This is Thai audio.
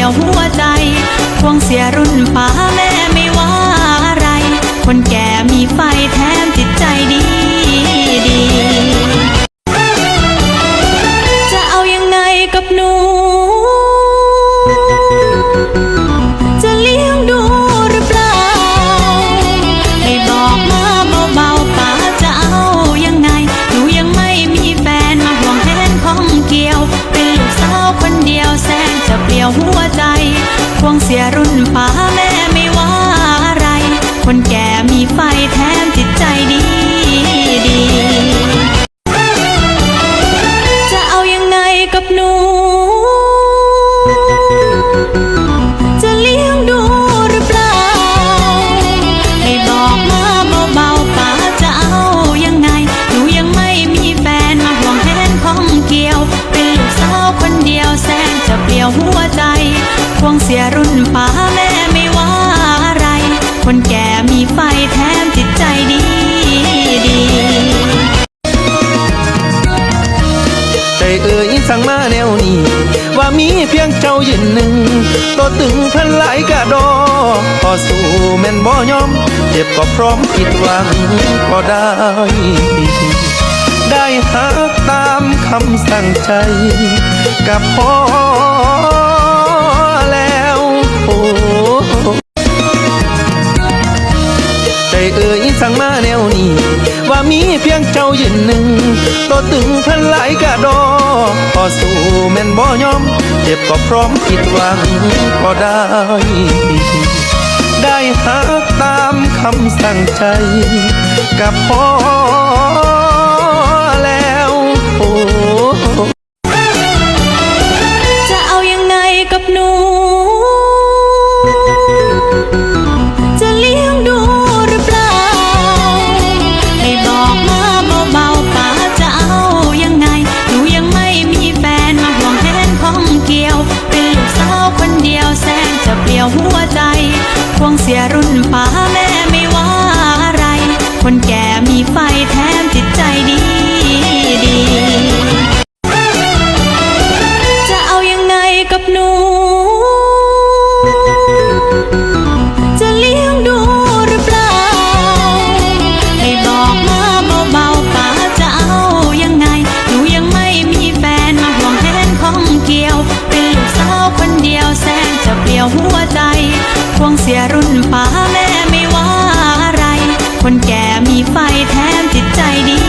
ียวหัวใจควงเสียรุ่นป้าแม่ไม่ว่าอะไร คนแก่มีไฟแถมจิตใจดี สียรุ่นป้าแม่ไม่ว่าอะไร คนแก่มีไฟแถมจิตใจดีดี จะเอายังไงกับหนู จะเลี้ยงดูหรือเปล่า ให้บอกมาเบาๆป้าจะเอายังไง หนูยังไม่มีแฟนมาห่วงแหนของเกี่ยว เป็นลูกสาวคนเดียวแสนจะเปลี่ยวหัวใจ ควงเสียรุ่นป้าแม่ไม่ว่าอะไร คนแก่มีไฟแถมจิตใจดีดีใจเอ่ยสั่งมาแนวนี้ ว่ามีเพียงเจ้ายืนหนึ่งตัวตึงพันหลายกะดอพอสู้แม่นบ่ยอม เจ็บก็พร้อมผิดหวังก็ได้ ได้หักตามคำสั่งใจกับพ่อ ใจเอ่ยสั่งมาแนวนี้ ว่ามีเพียงเจ้ายืนหนึ่งตัวตึงพันหลายกะดอพอสู้แม่นบ่ยอม เจ็บก็พร้อมผิดหวังก็ได้ ได้หักตามคำสั่งใจ กับพ่อแล้วโอ้จะเอายังไงกับหนู สียรุ่นป้าแม่ไม่ว่าอะไร คนแก่มีไฟแถมจิตใจดีดี จะเอายังไงกับหนู จะเลี้ยงดูหรือเปล่า ให้บอกมาเบาๆป้าจะเอายังไง หนูยังไม่มีแฟนมาห่วงแหนของเกี่ยว เป็นลูกสาวคนเดียวแสนจะเปลี่ยวหัว วงเสียรุ่นป้าแม่ไม่ว่าอะไร คนแก่มีไฟแถมจิตใจดี